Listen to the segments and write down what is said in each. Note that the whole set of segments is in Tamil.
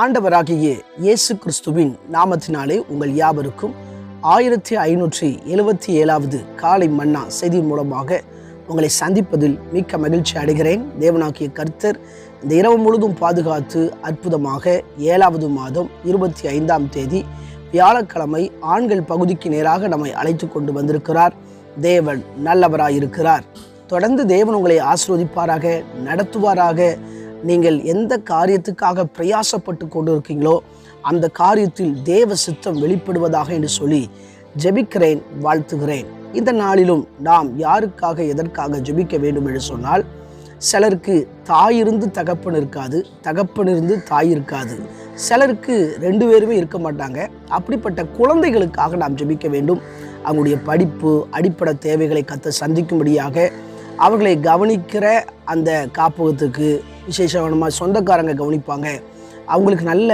ஆண்டவராகிய இயேசு கிறிஸ்துவின் நாமத்தினாலே உங்கள் யாவருக்கும் ஆயிரத்தி ஐநூற்றி எழுபத்தி ஏழாவது காலை மன்னா செய்தி மூலமாக உங்களை சந்திப்பதில் மிக்க மகிழ்ச்சி அடைகிறேன். தேவனாகிய கர்த்தர் இந்த இரவு முழுதும் பாதுகாத்து அற்புதமாக ஏழாவது மாதம் இருபத்தி ஐந்தாம் தேதி வியாழக்கிழமை ஆண்கள் பகுதிக்கு நேராக நம்மை அழைத்து கொண்டு வந்திருக்கிறார். தேவன் நல்லவராயிருக்கிறார். தொடர்ந்து தேவன் உங்களை ஆசிர்வதிப்பாராக நடத்துவாராக நீங்கள் எந்த காரியத்துக்காக பிரயாசப்பட்டு கொண்டு இருக்கீங்களோ அந்த காரியத்தில் தேவ சித்தம் வெளிப்படுவதாக என்று சொல்லி ஜெபிக்கிறேன் வாழ்த்துகிறேன். இந்த நாளிலும் நாம் யாருக்காக எதற்காக ஜெபிக்க வேண்டும் என்று சொன்னால் சிலருக்கு தாயிருந்து தகப்பன் இருக்காது தகப்பன் இருந்து தாய் இருக்காது. சிலருக்கு ரெண்டு பேருமே இருக்க மாட்டாங்க. அப்படிப்பட்ட குழந்தைகளுக்காக நாம் ஜெபிக்க வேண்டும். அவங்களுடைய படிப்பு அடிப்படை தேவைகளை கத்த சந்திக்கும்படியாக அவர்களை கவனிக்கிற அந்த காப்பகத்துக்கு விசேஷமாக சொந்தக்காரங்க கவனிப்பாங்க. அவங்களுக்கு நல்ல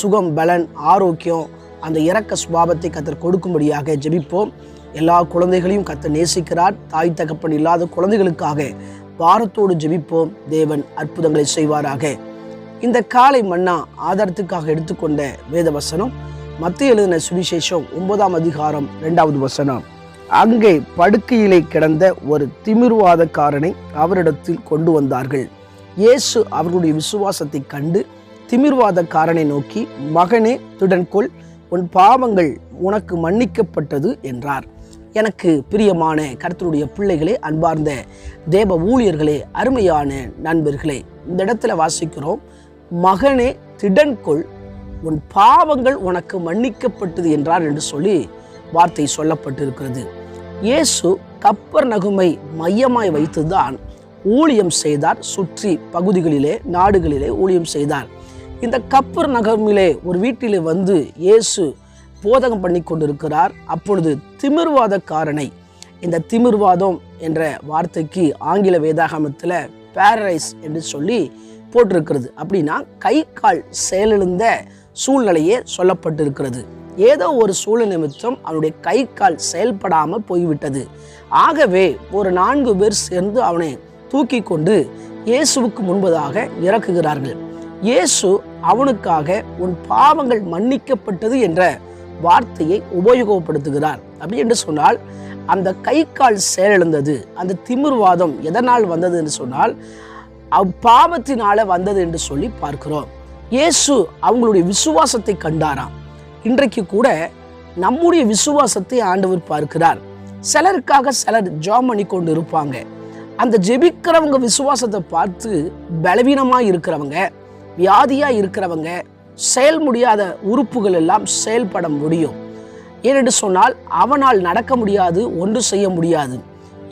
சுகம் பலன் ஆரோக்கியம் அந்த இறக்க சுபாவத்தை கத்தர் கொடுக்கும்படியாக ஜெபிப்போம். எல்லா குழந்தைகளையும் கத்தர் நேசிக்கிறார். தாய் தகப்பன் இல்லாத குழந்தைகளுக்காக பாரத்தோடு ஜெபிப்போம். தேவன் அற்புதங்களை செய்வாராக. இந்த காலை மன்னா ஆதாரத்துக்காக எடுத்துக்கொண்ட வேத வசனம் மத்திய எழுதின சுவிசேஷம் ஒன்பதாம் அதிகாரம் இரண்டாவது வசனம். அங்கே படுக்கையிலே கிடந்த ஒரு திமிர்வாதக்காரனை அவரிடத்தில் கொண்டு வந்தார்கள். இயேசு அவர்களுடைய விசுவாசத்தை கண்டு திமிர்வாதக்காரனை நோக்கி மகனே திடன்கொள் உன் பாவங்கள் உனக்கு மன்னிக்கப்பட்டது என்றார். எனக்கு பிரியமான கருத்தருடைய பிள்ளைகளே அன்பார்ந்த தேவ ஊழியர்களே அருமையான நண்பர்களே இந்த இடத்துல வாசிக்கிறோம். மகனே திடன்கொள் உன் பாவங்கள் உனக்கு மன்னிக்கப்பட்டது என்றார் என்று சொல்லி வார்த்தை சொல்லப்பட்டிருக்கிறது. இயேசு கப்பர் நகுமை மையமாய் வைத்துதான் ஊழியம் செய்தார். சுற்றி பகுதிகளிலே நாடுகளிலே ஊழியம் செய்தார். இந்த கப்பர் நகர்மிலே ஒரு வீட்டிலே வந்து இயேசு போதகம் பண்ணி கொண்டிருக்கிறார். அப்பொழுது திமிர்வாதக்காரனை இந்த திமிர்வாதம் என்ற வார்த்தைக்கு ஆங்கில வேதாகமத்தில் பேரரைஸ் என்று சொல்லி போட்டிருக்கிறது. அப்படின்னா கை கால் செயலிழந்த சூழ்நிலையே சொல்லப்பட்டிருக்கிறது. ஏதோ ஒரு சூழல் நிமித்தம் அவனுடைய கை கால் செயல்படாமல் போய்விட்டது. ஆகவே ஒரு நான்கு பேர் சேர்ந்து அவனை தூக்கி கொண்டு இயேசுவுக்கு முன்பதாக இறக்குகிறார்கள். இயேசு அவனுக்காக உன் பாவங்கள் மன்னிக்கப்பட்டது என்ற வார்த்தையை உபயோகப்படுத்துகிறார். அப்படி என்று சொன்னால் அந்த கை கால் செயலிழந்தது அந்த திமிர்வாதம் எதனால் வந்தது என்று சொன்னால் அப்பாவத்தினால வந்தது என்று சொல்லி பார்க்கிறோம். இயேசு அவங்களுடைய விசுவாசத்தை கண்டாராம். இன்றைக்கு கூட நம்முடைய விசுவாசத்தை ஆண்டவர் பார்க்கிறார். சிலருக்காக சிலர் ஜாம் பண்ணி கொண்டு இருப்பாங்க. அந்த ஜெபிக்கிறவங்க விசுவாசத்தை பார்த்து பலவீனமாக இருக்கிறவங்க வியாதியாக இருக்கிறவங்க செயல் முடியாத உறுப்புகள் எல்லாம் செயல்பட முடியும். ஏனென்று சொன்னால் அவனால் நடக்க முடியாது ஒன்று செய்ய முடியாது.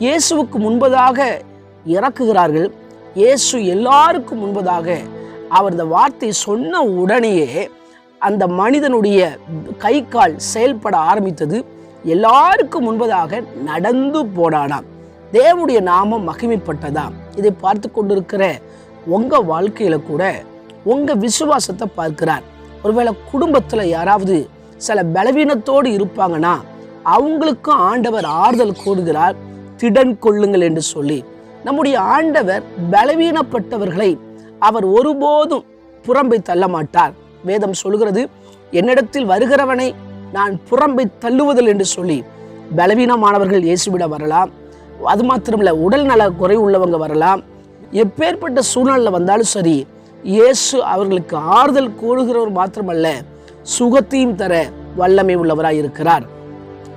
இயேசுவுக்கு முன்பதாக இறக்குகிறார்கள். இயேசு எல்லாருக்கும் முன்பதாக அவர் இந்த வார்த்தை சொன்ன உடனேயே அந்த மனிதனுடைய கை கால் செயல்பட ஆரம்பித்தது. எல்லாருக்கும் முன்பதாக நடந்து போனானாம். தேவனுடைய நாமம் மகிமைப்பட்டதா? இதை பார்த்து கொண்டிருக்கிற உங்கள் வாழ்க்கையில் கூட உங்கள் விசுவாசத்தை பார்க்கிறார். ஒருவேளை குடும்பத்தில் யாராவது சில பலவீனத்தோடு இருப்பாங்கன்னா அவங்களுக்கும் ஆண்டவர் ஆறுதல் கூறுகிறார். திடன் கொள்ளுங்கள் என்று சொல்லி நம்முடைய ஆண்டவர் பலவீனப்பட்டவர்களை அவர் ஒருபோதும் புறம்பை தள்ள மாட்டார். வேதம் சொல்கிறது என்னிடத்தில் வருகிறவனை நான் புறம்பை தள்ளுவதில் என்று சொல்லி பலவீனமானவர்கள் இயேசுவிட வரலாம். அது மாத்திரமில்ல உடல் நல குறை உள்ளவங்க வரலாம். எப்பேற்பட்ட சூழ்நிலை வந்தாலும் சரி இயேசு அவர்களுக்கு ஆறுதல் கூறுகிறவர் மாத்திரமல்ல சுகத்தையும் தர வல்லமை உள்ளவராக இருக்கிறார்.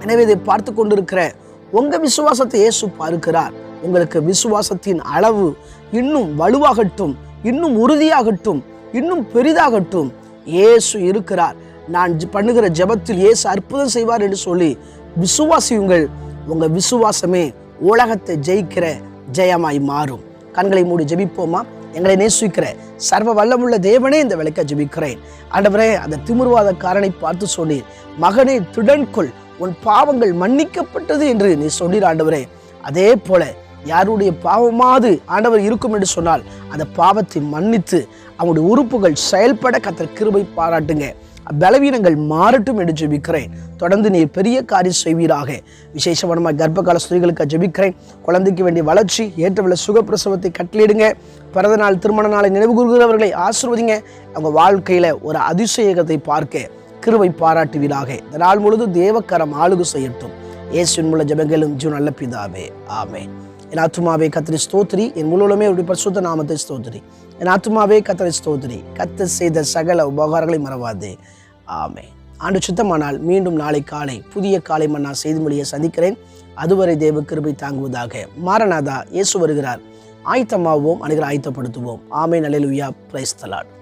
எனவே இதை பார்த்து கொண்டிருக்கிற உங்கள் விசுவாசத்தை இயேசு பார்க்கிறார். உங்களுக்கு விசுவாசத்தின் அளவு இன்னும் வலுவாகட்டும் இன்னும் உறுதியாகட்டும் இன்னும் பெரிதாகட்டும். இயேசு இருக்கிறார். நான் ஜெ- பண்ணுகிற ஜெபத்தில் இயேசு அற்புதம் செய்வார் என்று சொல்லி விசுவாசியுங்கள். உங்கள் விசுவாசமே உலகத்தை ஜெயிக்கிற ஜெயமாய் மாறும். கண்களை மூடி ஜெபிப்போமா? எங்களை நேசிக்கிற சர்வ வல்லமுள்ள தேவனே இந்த விளக்க ஜெபிக்கிறேன். ஆண்டவரே அந்த திமிர்வாதக்காரனை பார்த்து சொன்னீர். மகனே திடன்கொள் உன் பாவங்கள் மன்னிக்கப்பட்டது என்று நீ சொன்னீர் ஆண்டவரே. அதே போல யாருடைய பாவமாவது ஆண்டவர் இருக்கும் என்று சொன்னால் அந்த பாவத்தை மன்னித்து அவனுடைய உறுப்புகள் செயல்பட கத்தர் கிருபை பாராட்டுங்க. பலவீனங்கள் மாறட்டும் என்று ஜெபிக்கிறேன். தொடர்ந்து நீர் பெரிய காரியம் செய்வீராக. விசேஷமான கர்ப்பகால ஸ்திரீகளுக்கு ஜெபிக்கிறேன். குழந்தைக்கு வேண்டிய வளர்ச்சி ஏற்றவில்லை சுகப்பிரசவத்தை கட்டளிடுங்க பிறந்த நாள் திருமண நாளை நினைவு கூறுகிறவர்களை ஆசிர்வதிங்க. அவங்க வாழ்க்கையில் ஒரு அதிசயகத்தை பார்க்க கிருவை பாராட்டுவீராக. இந்த நாள் முழுதும் தேவக்கரம் ஆளுகு செய்யட்டும். இயேசுவின் மூல ஜபங்களும் ஜீவன் நல்ல பிதாவே. ஆமே என் ஆத்துமாவே கத்திரி ஸ்தோத்ரி என் முழுவதுமே அவருடைய பரிசுத்த நாமத்தை ஸ்தோத்ரி என் ஆத்துமாவே கத்திரி ஸ்தோத்ரி கத்த செய்த சகல உபகாரங்களை மறவாதே. ஆமே ஆண்டு சுத்தமானால் மீண்டும் நாளை காலை புதிய காலை மன்னா செய்தி மொழியை சந்திக்கிறேன். அதுவரை தேவ கிருபை தாங்குவதாக மாரநாதா இயேசு வருகிறார். ஆயத்தமாவோம் அனைவரும் ஆயத்தப்படுத்துவோம். ஆமே நலைலுயா பிரைஸ்தலாட்